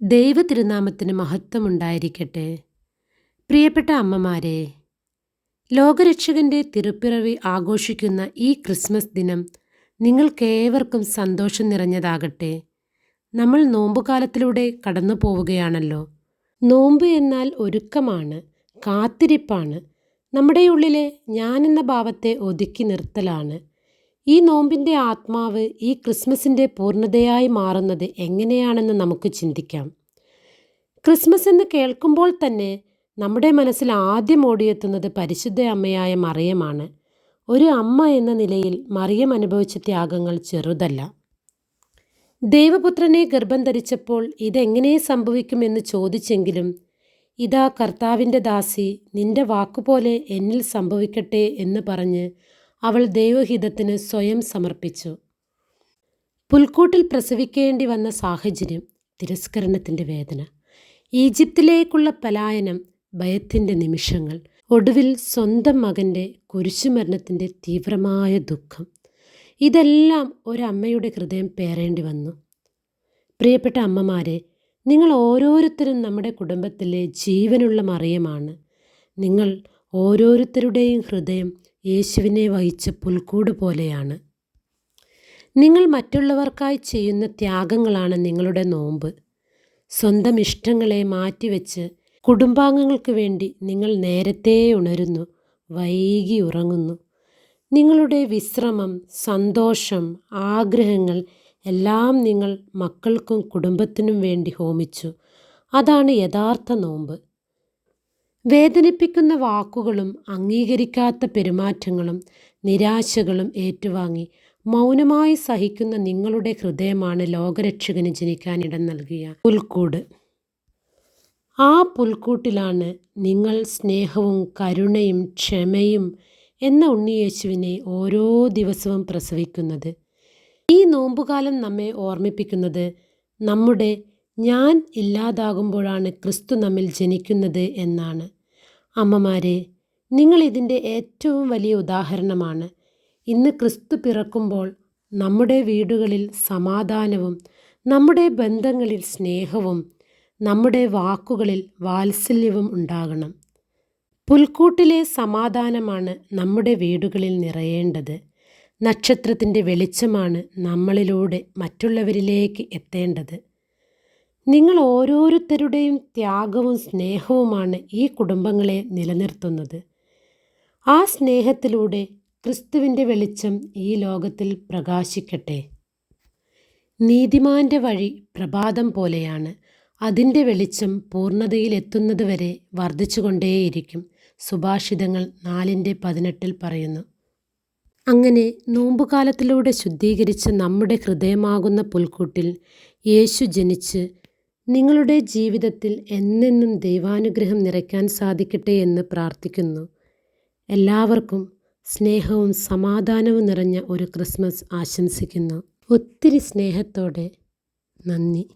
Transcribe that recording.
ദൈവ തിരുനാമത്തിന് മഹത്വമുണ്ടായിരിക്കട്ടെ. പ്രിയപ്പെട്ട അമ്മമാരെ ലോകരക്ഷകന്റെ തിരുപ്പിറവി ആഘോഷിക്കുന്ന ഈ ക്രിസ്മസ് ദിനം നിങ്ങൾക്കേവർക്കും സന്തോഷം നിറഞ്ഞതാകട്ടെ. നമ്മൾ നോമ്പുകാലത്തിലൂടെ കടന്നു പോവുകയാണല്ലോ നോമ്പ് എന്നാൽ ഒരുക്കമാണ് കാത്തിരിപ്പാണ് നമ്മുടെ ഉള്ളിലെ ഞാനെന്ന ഭാവത്തെ ഒതുക്കി നിർത്തലാണ്. ഈ നോമ്പിന്റെ ആത്മാവ് ഈ ക്രിസ്മസിന്റെ പൂർണതയായി മാറുന്നത് എങ്ങനെയാണെന്ന് നമുക്ക് ചിന്തിക്കാം. ക്രിസ്മസ് എന്ന് കേൾക്കുമ്പോൾ തന്നെ നമ്മുടെ മനസ്സിൽ ആദ്യം ഓടിയെത്തുന്നത് പരിശുദ്ധ അമ്മയായ മറിയമാണ്. ഒരു അമ്മ എന്ന നിലയിൽ മറിയം അനുഭവിച്ച ത്യാഗങ്ങൾ ചെറുതല്ല. ദേവപുത്രനെ ഗർഭം ധരിച്ചപ്പോൾ ഇതെങ്ങനെ സംഭവിക്കുമെന്ന് ചോദിച്ചെങ്കിലും ഇതാ കർത്താവിന്റെ ദാസി നിന്റെ വാക്കുപോലെ എന്നിൽ സംഭവിക്കട്ടെ എന്ന് പറഞ്ഞ് അവൾ ദൈവഹിതത്തിന് സ്വയം സമർപ്പിച്ചു. പുൽക്കൂട്ടിൽ പ്രസവിക്കേണ്ടി വന്ന സാഹചര്യം തിരസ്കരണത്തിന്റെ വേദന. ഈജിപ്തിലേക്കുള്ള പലായനം ഭയത്തിന്റെ നിമിഷങ്ങൾ ഒടുവിൽ സ്വന്തം മകന്റെ കുരിശുമരണത്തിന്റെ തീവ്രമായ ദുഃഖം. ഇതെല്ലാം ഒരമ്മയുടെ ഹൃദയം പേറേണ്ടി വന്നു. പ്രിയപ്പെട്ട അമ്മമാരെ നിങ്ങൾ ഓരോരുത്തരും നമ്മുടെ കുടുംബത്തിലെ ജീവനുള്ള മറിയമാണ്. നിങ്ങൾ ഓരോരുത്തരുടെയും ഹൃദയം യേശുവിനെ വഹിച്ച പുൽക്കൂട് പോലെയാണ്. നിങ്ങൾ മറ്റുള്ളവർക്കായി ചെയ്യുന്ന ത്യാഗങ്ങളാണ് നിങ്ങളുടെ നോമ്പ്. സ്വന്തം ഇഷ്ടങ്ങളെ മാറ്റിവെച്ച് കുടുംബാംഗങ്ങൾക്ക് വേണ്ടി നിങ്ങൾ നേരത്തെ ഉണരുന്നു വൈകി ഉറങ്ങുന്നു. നിങ്ങളുടെ വിശ്രമം സന്തോഷം ആഗ്രഹങ്ങൾ എല്ലാം നിങ്ങൾ മക്കൾക്കും കുടുംബത്തിനും വേണ്ടി ഹോമിച്ചു. അതാണ് യഥാർത്ഥ നോമ്പ്. വേദനിപ്പിക്കുന്ന വാക്കുകളും അംഗീകരിക്കാത്ത പെരുമാറ്റങ്ങളും നിരാശകളും ഏറ്റുവാങ്ങി മൗനമായി സഹിക്കുന്ന നിങ്ങളുടെ ഹൃദയമാണ് ലോകരക്ഷകന് ജനിക്കാൻ ഇടം നൽകിയ പുൽക്കൂട്. ആ പുൽക്കൂട്ടിലാണ് നിങ്ങൾ സ്നേഹവും കരുണയും ക്ഷമയും എന്ന ഉണ്ണിയേശുവിനെ ഓരോ ദിവസവും പ്രസവിക്കുന്നത്. ഈ നോമ്പുകാലം നമ്മെ ഓർമ്മിപ്പിക്കുന്നത് നമ്മുടെ ഞാൻ ഇല്ലാതാകുമ്പോഴാണ് ക്രിസ്തു നമ്മിൽ ജനിക്കുന്നത് എന്നാണ്. അമ്മമാരെ നിങ്ങൾ ഇതിന്റെ ഏറ്റവും വലിയ ഉദാഹരണമാണ്. ഇന്ന് ക്രിസ്തു പിറക്കുമ്പോൾ നമ്മുടെ വീടുകളിൽ സമാധാനവും നമ്മുടെ ബന്ധങ്ങളിൽ സ്നേഹവും നമ്മുടെ വാക്കുകളിൽ വാത്സല്യവും ഉണ്ടാകണം. പുൽക്കൂട്ടിലെ സമാധാനമാണ് നമ്മുടെ വീടുകളിൽ നിറയേണ്ടത്. നക്ഷത്രത്തിന്റെ വെളിച്ചമാണ് നമ്മളിലൂടെ മറ്റുള്ളവരിലേക്ക് എത്തേണ്ടത്. നിങ്ങൾ ഓരോരുത്തരുടെയും ത്യാഗവും സ്നേഹവുമാണ് ഈ കുടുംബങ്ങളെ നിലനിർത്തുന്നത്. ആ സ്നേഹത്തിലൂടെ ക്രിസ്തുവിന്റെ വെളിച്ചം ഈ ലോകത്തിൽ പ്രകാശിക്കട്ടെ. നീതിമാന്റെ വഴി പ്രഭാതം പോലെയാണ് അതിന്റെ വെളിച്ചം പൂർണതയിലെത്തുന്നത് വരെ വർദ്ധിച്ചുകൊണ്ടേയിരിക്കും സുഭാഷിതങ്ങൾ നാലിന്റെ പതിനെട്ടിൽ പറയുന്നു. അങ്ങനെ നോമ്പുകാലത്തിലൂടെ ശുദ്ധീകരിച്ച് നമ്മുടെ ഹൃദയമാകുന്ന പുൽക്കൂട്ടിൽ യേശു ജനിച്ച് നിങ്ങളുടെ ജീവിതത്തിൽ എന്നെന്നും ദൈവാനുഗ്രഹം നിറയ്ക്കാൻ സാധിക്കട്ടെ എന്ന് പ്രാർത്ഥിക്കുന്നു. എല്ലാവർക്കും സ്നേഹവും സമാധാനവും നിറഞ്ഞ ഒരു ക്രിസ്മസ് ആശംസിക്കുന്നു. ഒത്തിരി സ്നേഹത്തോടെ നന്ദി.